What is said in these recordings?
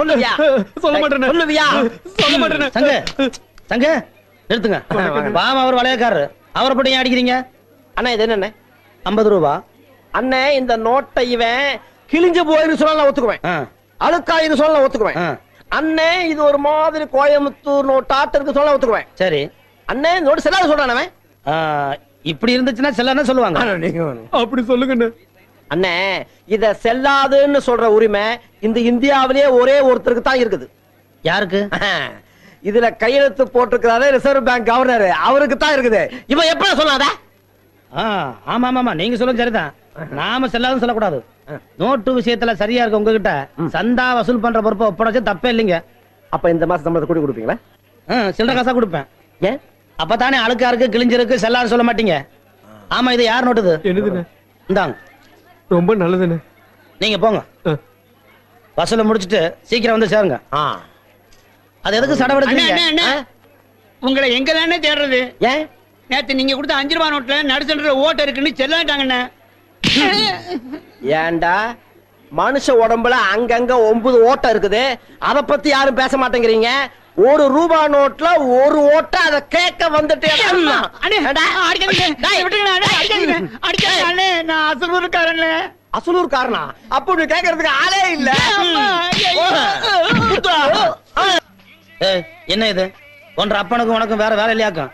சொல்லுவியா சொல்ல மாட்டேனே. சொல்லுவியா. சொல்ல மாட்டேனே. சங்க சங்க நிறுத்துங்க. பாவம் அவர் வளையக்காரரு. அவரை போட்டு ஏன் அடிக்கிறீங்க? அண்ணா இது என்னண்ணே? ஐம்பது ரூபா. அண்ணே இந்த நோட்டை இவன் கிழிஞ்சு சொல்ல நான் ஒத்துக்குவேன். ஆ, அழுக்காயிரு சொல்ல ஒத்துக்குவேன். அண்ணே இது ஒரு மாதிரி கோயம்புத்தூர் நோட்டாட்டு இருக்கு சொல்ல ஒத்துக்குவேன். சரி. அண்ணே இந்த நோட்டு செல்லாத சொல்றான் இப்படி இருந்துச்சுன்னா சில சொல்லுவாங்க. அப்படி சொல்லுங்கண்ணே. அண்ணே இத செல்லாதுன்னு சொல்ற உரிமை இந்த இந்தியாவிலேயே ஒரே ஒருத்தருக்கு தான் இருக்குது. யாருக்கு? இதுல கையெழுத்து போட்டிருக்கிறாரு ரிசர்வ் பேங்க் கவர்னர் அவருக்கு தான் இருக்குது. இவன் எப்படி சொல்லாத? ஆ, ஆமா ஆமா நீங்க சொல்லுங்க சரிதான். நாம செல்லாதுன்னு சொல்லக்கூடாது. நோட்டு விஷயத்துல சரியா இருக்கு உங்ககிட்ட சந்தா வசூல் பண்ற பொறுப்பை ஒப்படைச்சு தப்பே இல்லைங்க. அப்ப இந்த மாசம் சம்பளத்தை கூட்டி கொடுப்பீங்களா? ஆ, சில்லறை காசா கொடுப்பேன். ஏன்? அப்பதானே அழுக்கா இருக்கு கிழிஞ்சிருக்கு செல்லாது சொல்ல மாட்டீங்க. ஆமா இது யார் நோட்டுது? இந்தாங்க. ரொம்ப நல்லதுண்ணே. நீங்க போங்க. ஆ. வசூலை முடிச்சிட்டு சீக்கிரம் வந்து சேருங்க. ஆ. அது எதுக்கு சடவெடுக்கிறீங்க அண்ணே, அண்ணே. உங்களை எங்க தானே தேடுறது? ஏன்? நேத்து நீங்க கொடுத்த அஞ்சு ரூபா நோட்ல நடுசன்ற ஓட்ட இருக்குன்னு செல்லாட்டாங்கண்ணே. ஏன்டா? மனுஷ உடம்புல அங்கங்க ஒன்பது ஓட்டம் இருக்குது. அத பத்தி யாரும் பேச மாட்டேங்கிறீங்க. ஒரு ரூபா நோட்ல ஒரு ஓட்ட அத கேட்க வந்துட்டு நான் அசலூருக்காரண்ணே. அசலூர் காரணா அப்ப நீ கேட்கறதுக்கு ஆளே இல்ல. என்ன இது? ஒன்ற அப்பனுக்கும் உனக்கும் வேற வேலை இல்லையாக்கும்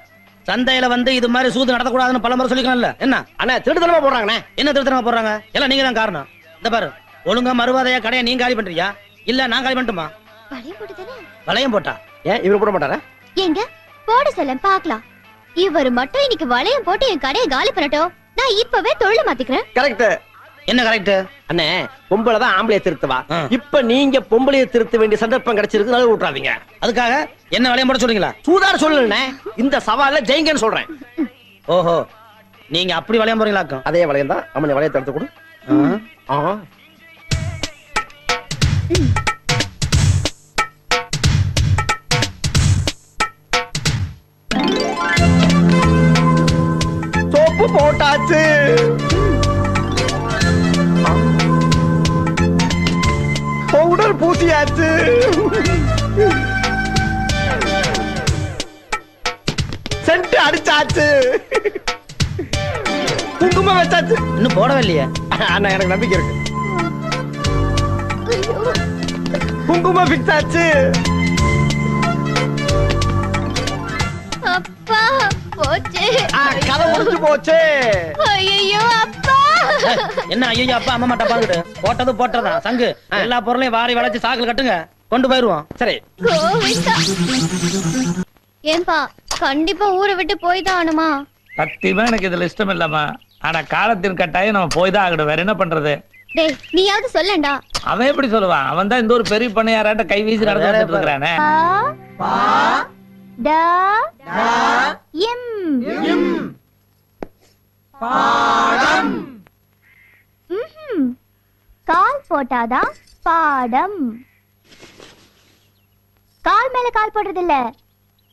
சந்தையில வந்து இது மாதிரி சூது நடத்தக்கூடாதுன்னு பல முறை சொல்லிக்கலாம்ல. என்ன? அண்ணா திருத்தனமா போடுறாங்கண்ணே. என்ன திருத்தனமா போடுறாங்க? எல்லாம் நீங்க தான் காரணம். இந்த பாரு ஒழுங்கா மறுவாதையா கடையை நீங்க காலி பண்றியா? இல்ல நான் காலி பண்ணட்டுமா? வளையம் போட்டா? ஏன் இவரு போட மாட்டாரா? எங்க போட சொல்ல பாக்கலாம் இவர் மட்டும் இன்னைக்கு வளையம் போட்டு என் கடையை காலி பண்ணட்டும். நான் இப்பவே தொழில மாத்திக்கிறேன். கரெக்ட் என்ன கரெக்ட் அண்ணே பொம்பளை தான் ஆம்பளைய திருத்துவா. ஆ. இப்ப நீங்க பொம்பளைய திருத்த வேண்டிய சந்தர்ப்பம் கிடைச்சிருக்கு நழுவ விட்டுறாதீங்க அதுக்காக என்ன வளையம் போட சொல்றீங்களா? சூதார சொல்லுண்ணே இந்த சவால ஜெயிங்கன்னு சொல்றேன். ஓஹோ நீங்க அப்படி வளையம் போறீங்களாக்கும் அதே வளையம் தான் அம்மனை வளையத்தை எடுத்து கொடு. ஆ. சோப்பு போட்டாச்சு. பவுடர் பூசியாச்சு. சென்ட் அடிச்சாச்சு. குங்குமம் வச்சாச்சு. இன்னும் போடவே இல்லையே. அண்ணா எனக்கு நம்பிக்கை இருக்கு. குங்குமம் ஃபிக்ஸ் ஆச்சு. அப்பா. போச்சு. ஆ, கதை முடிஞ்சு போச்சு. ஐயோ அப்பா. என்ன ஐயோ அப்பா அம்மா மாட்டா பாத்துட்டு போட்டது போட்டதா? சங்கு. எல்லா பொருளையும் வாரி வளைச்சு சாக்குல கட்டுங்க. கொண்டு போயிருவோம். சரி. ஏன்பா கண்டிப்பா ஊரை விட்டு போய் தான் ஆகணுமா? சத்தியமா எனக்கு இதுல இஷ்டம் இல்லம்மா. ஆனா காலத்தின் கட்டாயம் நம்ம போய் தான் ஆகணும். வேற என்ன பண்றது? டேய் நீயாவது சொல்லண்டா. அவன் எப்படி சொல்லுவான்? அவன் தான் இந்த ஒரு பெரிய பண்ணையாராட்ட கை வீசி நடந்து இருக்கிறானே பா டா எம் ம்ஹும். கால் போட்டாதான் பாடம். கால் மேல கால் போடுறது இல்ல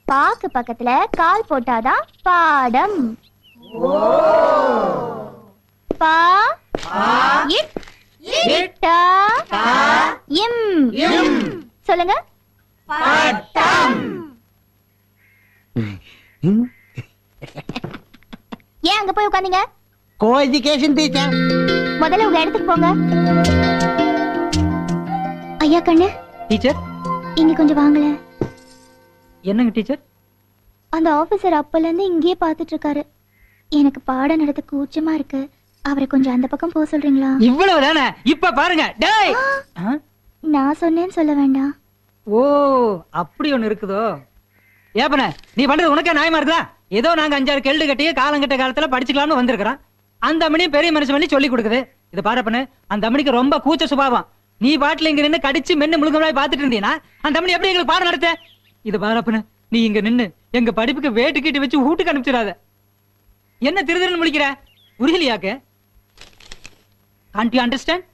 பாக்கு பக்கத்துல கால் போட்டாதான் பாடம். பா சொல்லுங்க. ஏன் அங்க போய் உட்காந்தீங்க? கோ எஜுகேஷன் டீச்சர் முதல்ல உங்க இடத்துக்கு போங்க. ஐயா கண்ணு டீச்சர் இங்க கொஞ்சம் வாங்கல என்னங்க டீச்சர் அந்த ஆபீசர் அப்பல இருந்து இங்கேயே பாத்துட்டு இருக்காரு. எனக்கு பாடம் நடத்த கூச்சமா இருக்கு. அவரை கொஞ்சம் அந்த பக்கம் போக சொல்றீங்களா? இவ்வளவு தானே? இப்ப பாருங்க. டேய்? நான் சொன்னேன்னு சொல்ல வேண்டாம். ஓ அப்படி ஒண்ணு இருக்குதோ? ஏப்பன நீ பண்றது உனக்கே நியாயமா இருக்குதா? ஏதோ நாங்க அஞ்சாறு கெல்டு கட்டி காலங்கட்ட காலத்துல படிச்சுக்கலாம்னு வந்திருக்கிறோம். அந்த அம்மனி பெரிய மனுஷன் பண்ணி சொல்லி கொடுக்குது. இது பாருப்பன அந்த அம்மனிக்கு ரொம்ப கூச்ச சுபாவம். நீ பாட்டுல இங்க நின்று கடிச்சு மென்னு முழுங்கமாய் பாத்துட்டு இருந்தீனா அந்த அம்மனி எப்படி எங்களுக்கு பாடம் நடத்த? இது பாருப்பன நீ இங்க நின்னு எங்க படிப்புக்கு வேட்டு கீட்டு வச்சு வீட்டுக்கு அனுப்பிச்சிடாத. என்ன திருதிருன்னு முடிக்கிற உருகிலியாக்கு can't you understand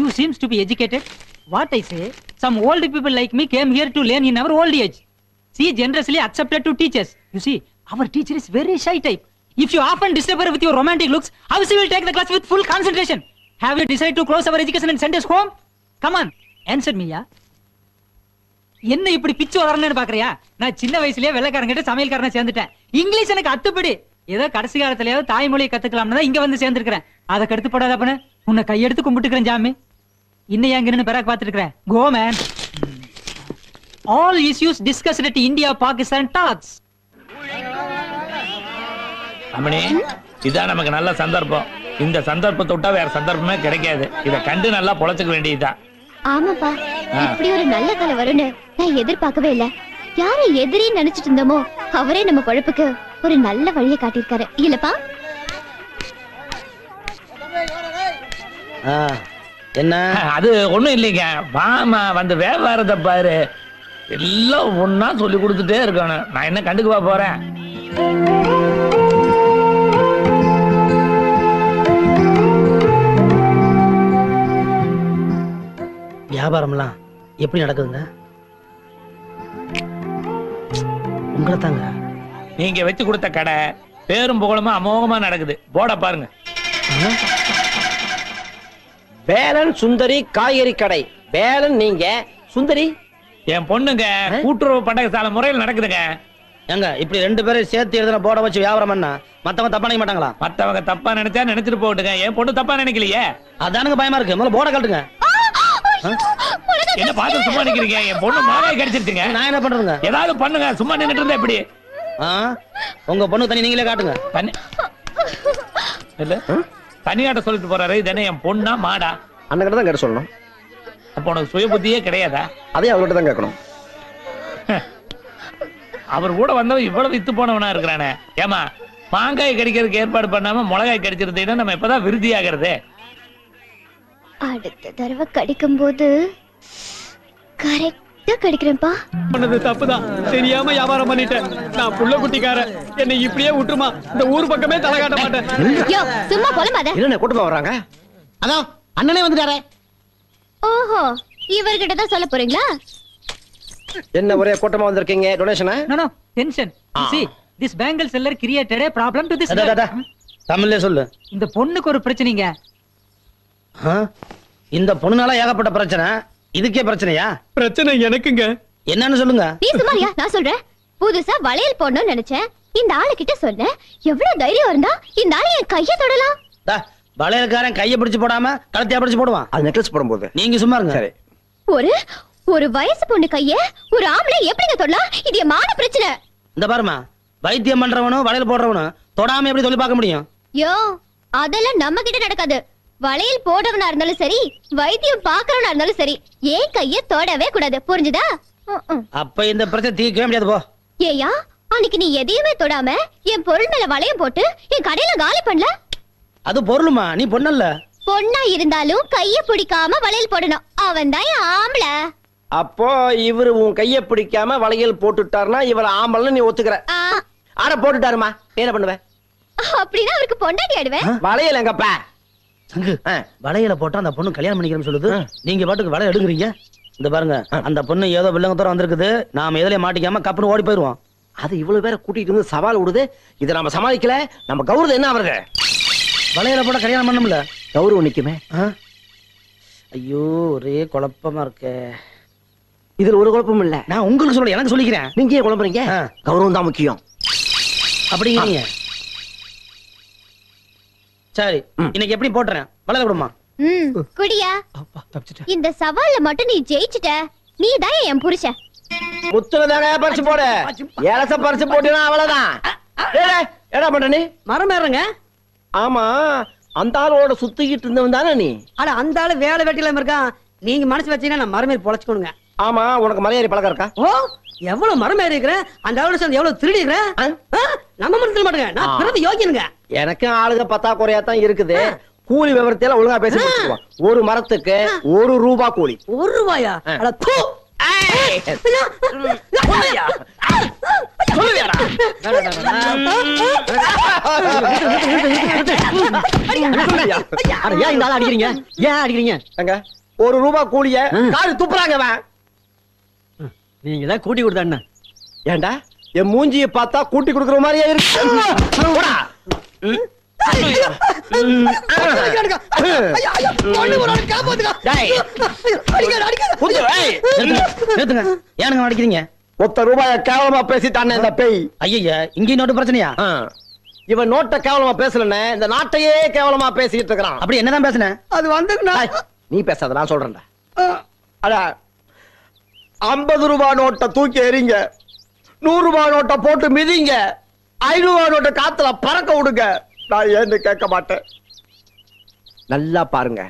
you seems to be educated what I say some old people like me came here to learn in our old age see generously accepted to teachers you see our teacher is very shy type. If you often disturb her with your romantic looks, how she will take the class with full concentration? Have you decided to close our education and send us home? Come on, answer me, yeah? என்ன இப்படி பிச்சு வளரணும்னு பாக்குறியா? நான் சின்ன வயசுலயே வெள்ளக்காரங்கிட்ட சமையல்காரனை சேர்ந்துட்டேன். English எனக்கு அத்துப்படி. ஏதோ கடைசி காலத்துலயாவது தாய்மொழியை கத்துக்கலாம்னு தான் இங்க வந்து சேர்ந்திருக்கிறேன். அதை கடுத்து போடாத பண்ண உன்னை கையெடுத்து கும்பிட்டுக்கிறேன் ஜாமி. இன்னும் ஏன் நின்னு பிறகு பார்த்துட்டு இருக்கிறேன் go man all issues discussed at India Pakistan talks அம்மணி இதான் நமக்கு நல்ல சந்தர்ப்பம். இந்த சந்தர்ப்பத்தை விட்டா வேற சந்தர்ப்பமே கிடைக்காது. இத கண்டு நல்லா பொழைச்சுக்க வேண்டியதுதான். ஆமாப்பா. இப்படி ஒரு நல்ல காலம் வரும்னு நான் எதிர்பார்க்கவே இல்ல. யாரை எதிரி நினைச்சிட்டு இருந்தோமோ அவரே நம்ம பொழப்புக்கு ஒரு நல்ல வழியை காட்டியிருக்காரு. இல்லப்பா? ஆ, என்ன? அது ஒண்ணும் இல்லைங்க. வாமா வந்து வியாபாரத்தை பாரு. எல்லாம் ஒன்னா சொல்லி கொடுத்துட்டே இருக்கணும். நான் என்ன கண்டுக்குவா போறேன்? வியாபாரம்லாம் எப்படி நடக்குதுங்க? உங்களை தாங்க நீங்க வச்சு கொடுத்த கடை பேரும் புகழுமா அமோகமா நடக்குது. போட பாருங்க. வேலன் சுந்தரி காய்கறி கடை. வேலன் நீங்க சுந்தரி? என் பொண்ணுங்க கூட்டுறவு பண்டக சாலை முறையில் நடக்குதுங்க. ஏங்க இப்படி ரெண்டு பேரும் சேர்த்து எழுதுன போர்டை வச்சு வியாபாரம் பண்ணா மத்தவங்க தப்பா நினைக்க மாட்டாங்களா? மத்தவங்க தப்பா நினைச்சா நினைச்சிட்டு போட்டுங்க என் பொண்ணு தப்பா நினைக்கலையே. அதானுங்க பயமா இருக்கு. முதல்ல போர்டை கட்டுங்க. என்ன பார்த்து சும்மா நிக்கிறீங்க? என் பொண்ணு மாலையை கடிச்சிருச்சுங்க. நான் என்ன பண்றதுங்க? ஏதாவது பண்ணுங்க. சும்மா நின்னுட்டு இருந்தா எப்படி? ஆ? உங்க பொண்ணு தனி நீங்களே காட்டுங்க. தனி இல்ல. தனியாட்ட சொல்லிட்டு போறாரு. இது என்ன என் பொண்ணா மாடா? அண்ணன் தான் கேட்ட சொல்லணும். அப்ப உனக்கு சுய புத்தியே கிடையாதா? அதே அவர்கிட்ட தான் கேட்கணும். அவர் கூட வந்தவன் இவ்வளவு வித்து போனவனா இருக்கிறானே. ஏமா மாங்காய் கடிக்கிறதுக்கு ஏற்பாடு பண்ணாம மிளகாய் கடிச்சிருந்தீங்கன்னா நம்ம இப்பதான் விருதி ஆகிறது அடுத்த தடவை கடிக்கும் போது கரெக்டா கடிக்கிறேன்ப்பா. பண்ணது தப்புதான். தெரியாம வியாபாரம் பண்ணிட்டேன். நான் புள்ள குட்டிக்காரன். என்னை இப்படியே விட்டுருமா? இந்த ஊர் பக்கமே தலை காட்ட மாட்டேன். யோ சும்மா போலமாத என்ன கூட்டமா வர்றாங்க? அதோ அண்ணனே வந்துட்டாரே. ஓஹோ இவர்கிட்ட தான் சொல்ல போறீங்களா? என்ன ஒரே கூட்டமா வந்திருக்கீங்க? டொனேஷனா No, no, tension. You see, this bangle seller created a problem to this அடா, அடா, girl. அடா. தமிழ்லயே சொல்லு. இந்த பொண்ணுக்கு ஒரு பிரச்சனைங்க? இந்த பொண்ணுனால ஏகப்பட்ட பிரச்சனை. இதுக்கே பிரச்சனையா? பிரச்சனை எனக்குங்க. என்னன்னு சொல்லுங்க. நீ சும்மாரியா நான் சொல்றேன். புதுசா வளையல் போடணும்னு நினைச்சேன். இந்த ஆளு கிட்ட சொன்னேன் எவ்வளவு தைரியம் இருந்தா இந்த ஆளு என் கைய தொடலாம்? வளையல்காரன் கையை பிடிச்சு போடாம கழுத்தையா பிடிச்சு போடுவான். அது நெக்லஸ் போடும்போது. நீங்க சும்மா இருங்க. சரி. ஒரு ஒரு வயசு பொண்ணு கைய ஒரு ஆம்பளை எப்படிங்க தொடலாம் இது என் மான பிரச்சனை. இந்த பாருமா வைத்தியம் பண்றவனும் வளையல் போடுறவனும் தொடாம எப்படி சொல்லி பார்க்க முடியும்? யோ அதெல்லாம் நம்ம கிட்ட நடக்காது. வளையல் போடவனா இருந்தாலும் சரி வைத்தியம் பாக்குறவனா இருந்தாலும் சரி ஏன் கைய தொடவே கூடாது? புரிஞ்சுதா. அப்ப இந்த பிரச்சனை தீர்க்கவே முடியாது போ. ஏய்யா அன்னைக்கு நீ எதையுமே தொடாம என் பொருள் மேல வளையம் போட்டு என் கடையில காலி பண்ணல? அது பொருளுமா? நீ பொண்ணல்ல. பொண்ணா இருந்தாலும் கைய பிடிக்காம வளையல் போடணும். அவன் தான் ஆம்பளை. அப்போ இவரு உன் கைய பிடிக்காம வளையல் போட்டுட்டாருன்னா இவர் ஆம்பளன்னு நீ ஒத்துக்கிற. ஆ, ஆட போட்டுட்டாருமா. என்ன பண்ணுவ? அப்படின்னா அவருக்கு பொண்டாட்டி ஆடுவேன் வளையல் எங்கப்பா? சங்கு. வளையல போட்டா அந்த பொண்ணு கல்யாணம் பண்ணிக்கிறேன்னு சொல்லுது. நீங்க பாட்டுக்கு வளையல் எடுக்குறீங்க? இந்த பாருங்க அந்த பொண்ணு ஏதோ வில்லங்கத்தோட வந்திருக்குது. நாம எதுலயே மாட்டிக்காம கப்புன்னு ஓடி போயிருவோம் அது இவ்வளவு பேரை கூட்டிட்டு வந்து சவால் விடுது. இதை நம்ம சமாளிக்கல. நம்ம கௌரவம் என்ன ஆகுறது வளையல போட்டா கல்யாணம் பண்ணணும்ல? கௌரவம் நிக்குமே? ஐயோ ஒரே குழப்பமா இருக்கே. இதுல ஒரு குழப்பமும் இல்ல. நான் உங்களுக்கு சொல்ல எனக்கு சொல்லிக்கிறேன். நீங்க குழம்புறீங்க. கௌரவம் தான் முக்கியம். அப்படிங்கிறீங்க. சரி. இன்னைக்கு எப்படி போட்டுறேன்? வளையல விடுமா? ம் குடியா. இந்த சவால்ல மட்டும் நீ ஜெயிச்சிட்ட நீ தான் என் புருஷன் முத்துல தானே பறிச்சு போடு. ஏலச பறிச்சு போட்டினா அவ்வளவுதான். என்னடா பண்ற நீ? மரம் ஏறுங்க. ஆமா அந்த ஆளோட சுத்திக்கிட்டு இருந்தவன் தானே நீ? அட அந்த ஆளு வேலை வெட்டில இருக்கான். நீங்க மனசு வச்சீங்கன்னா நான் மரம் ஏறி பொழைச்சுக்கணுங்க. ஆமா உனக்கு மலையாரி பழக்கம் இருக்கா? ஓ எவ்வளவு மரம் ஏறி இருக்கிறேன் அந்த ஆளோட சேர்ந்து எவ்வளவு திருடி இருக்கிறேன்? நம்ம மனசுல மாட்டேங்க. நான். பிறந்து யோகியனுங்க. எனக்கு ஆளுக பத்தாக்குறையா தான் இருக்குது. கூலி விவரத்தையெல்லாம் ஒழுங்கா பேசி முடிச்சுக்குவோம் ஒரு மரத்துக்கு ஒரு ரூபா கூலி. ஒரு ரூபாயா? அடிக்கிறீங்க? ஏன் அடிக்கிறீங்க? ஏங்க, ஒரு ரூபா கூலிய காரு துப்புறாங்க அவன். நீங்க தான் கூட்டி கொடுத்த ஏண்டா? என் மூஞ்சிய பார்த்தா கூட்டி கொடுக்குற மாதிரியே இருக்கு. ஏனுங்க அடிக்கிறீங்க ஒத்த ரூபாய கேவலமா பேசிட்டானே இந்த பேய் ஐயா இங்கேயும் நோட்டு பிரச்சனையா ஆ. இவன் நோட்டை கேவலமா பேசலன்னு இந்த நாட்டையே கேவலமா பேசிட்டு இருக்கிறான் அப்படி என்னதான் பேசுனேன் அது வந்துங்கண்ணா டேய், நீ பேசாத நான் சொல்றேன்டா அட ஐம்பது ரூபாய் நோட்டை தூக்கி எறிங்க நூறு ரூபாய் நோட்டை போட்டு மிதிங்க ஐநூறு ரூபாய் நோட்டை காத்துல பறக்க விடுங்க. நான் ஏன்னு கேட்க மாட்டேன். நல்லா பாருங்க.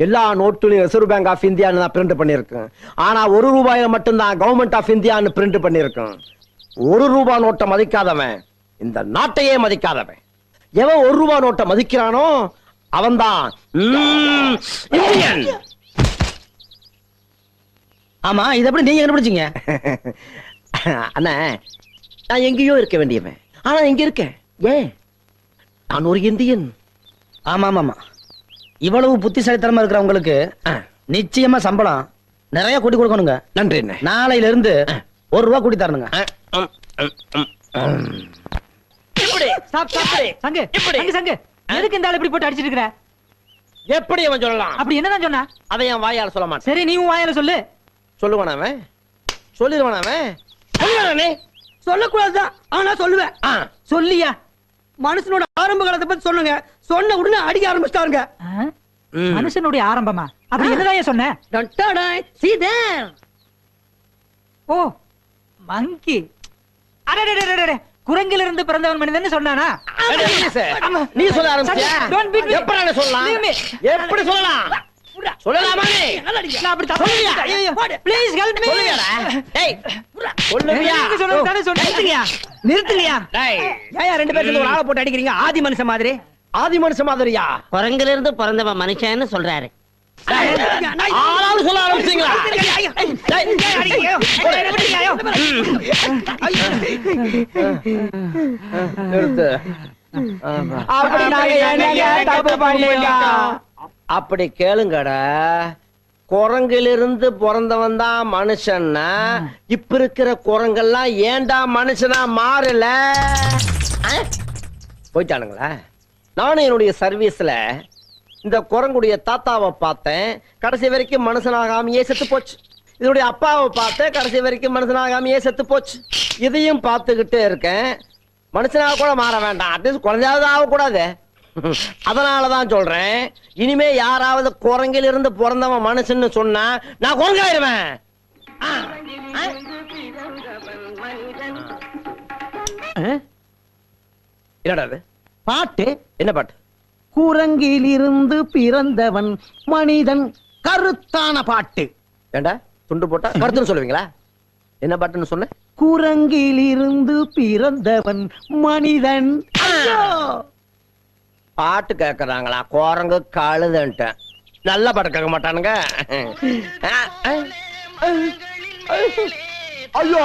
எல்லா நோட்டுலையும் ரிசர்வ் பேங்க் ஆஃப் இந்தியான்னு தான் பிரிண்ட் பண்ணியிருக்கேன். ஆனா ஒரு ரூபாயில மட்டும்தான் கவர்மெண்ட் ஆஃப் இந்தியான்னு பிரிண்ட் பண்ணியிருக்கேன். ஒரு ரூபாய் நோட்டை மதிக்காதவன் இந்த நாட்டையே மதிக்காதவன். எவன் ஒரு ரூபாய் நோட்டை மதிக்கிறானோ அவன்தான் ம், இந்தியன் ஆமா இது எப்படி நீங்க கண்டுபிடிச்சீங்க? அண்ணா நான் எங்கேயோ இருக்க வேண்டியவன். ஆனா இங்க இருக்கேன் ஏன்? நான் ஒரு இந்தியன். ஆமா ஆமா ஆமா இவ்வளவு புத்திசாலித்தனமா இருக்கிறவங்களுக்கு நிச்சயமா சம்பளம் நிறைய கூட்டி கொடுக்கணுங்க. நன்றி அண்ணே. நாளையில இருந்து ஒரு ரூபா கூட்டி தரணுங்க. எதுக்கு இந்த ஆள் இப்படி போட்டு அடிச்சிட்டு இருக்கிற? எப்படி அவன் சொல்லலாம்? அப்படி என்னதான் சொன்னா? அதை என் வாயால சொல்ல மாட்டேன். சரி நீ வாயால சொல்லு. சொல்லுவான் அவன். சொல்லிடுவான் அவன். சொல்லக்கூடாதுதான் ஆனா சொல்லுவேன் சொல்லியா மனுஷனோட ஆரம்ப காலத்தை பத்தி சொல்லுங்க சொன்ன உடனே அடிக்க ஆரம்பிச்சிட்டாருங்க ஆ? ம். மனுஷனுடைய ஆரம்பமா அப்படி என்னதான் சொன்ன சீதர் ஓ மங்கி அடடடடடட குரங்கிலிருந்து பிறந்தவன் மனிதன் சொன்னானா நீ சொல்ல ஆரம்பிச்சியா. எப்படி சொல்லலாம். எப்படி சொல்லலாம் நிறுத்துங்கயா டேய் ஏன் ரெண்டு பேரும் ஒரு ஆளை போட்டு அடிக்கிறீங்க ஆதி மனுஷன் மாதிரி ஆதி மனுஷ மாதிரியா குரங்குல இருந்து பிறந்தவன் மனுஷன்னு சொல்றாரு ஆளாளு சொல்ல ஆரம்பிச்சீங்களா நிறுத்து அப்படி நாங்க என்னங்க தப்பு பண்ணிட்டோம்? அப்படி கேளுங்கடா. குரங்கிலிருந்து பிறந்தவன் தான் மனுஷன்னா இப்ப இருக்கிற குரங்கெல்லாம் ஏன்டா மனுஷனா மாறல? போயிட்டானுங்களா? நானும் என்னுடைய சர்வீஸ்ல இந்த குரங்குடைய தாத்தாவை பார்த்தேன். கடைசி வரைக்கும் மனுஷனாகாமையே செத்து போச்சு. இதனுடைய அப்பாவை பார்த்தேன். கடைசி வரைக்கும் மனுஷனாகாமையே செத்து போச்சு. இதையும் பார்த்துக்கிட்டே இருக்கேன். மனுஷனாக கூட மாற வேண்டாம். அட்லீஸ்ட் குழந்தையாவது ஆகக்கூடாது. அதனாலதான் சொல்றேன் இனிமே யாராவது குரங்கில் இருந்து பிறந்தவன் மனுஷன்னு சொன்னா நான் குரங்காயிருவேன்? என்னடா பாட்டு. என்ன பாட்டு? குரங்கிலிருந்து பிறந்தவன் மனிதன் கருத்தான பாட்டு. ஏண்டா துண்டு போட்டா கருத்துன்னு சொல்லுவீங்களா? என்ன பாட்டுன்னு சொன்ன குரங்கிலிருந்து பிறந்தவன் மனிதன்! பாட்டு கேக்குறாங்களா? குரங்கு கழுதுன்ட்டேன் நல்ல பாட்டு கேட்க மாட்டானுங்க. ஐயோ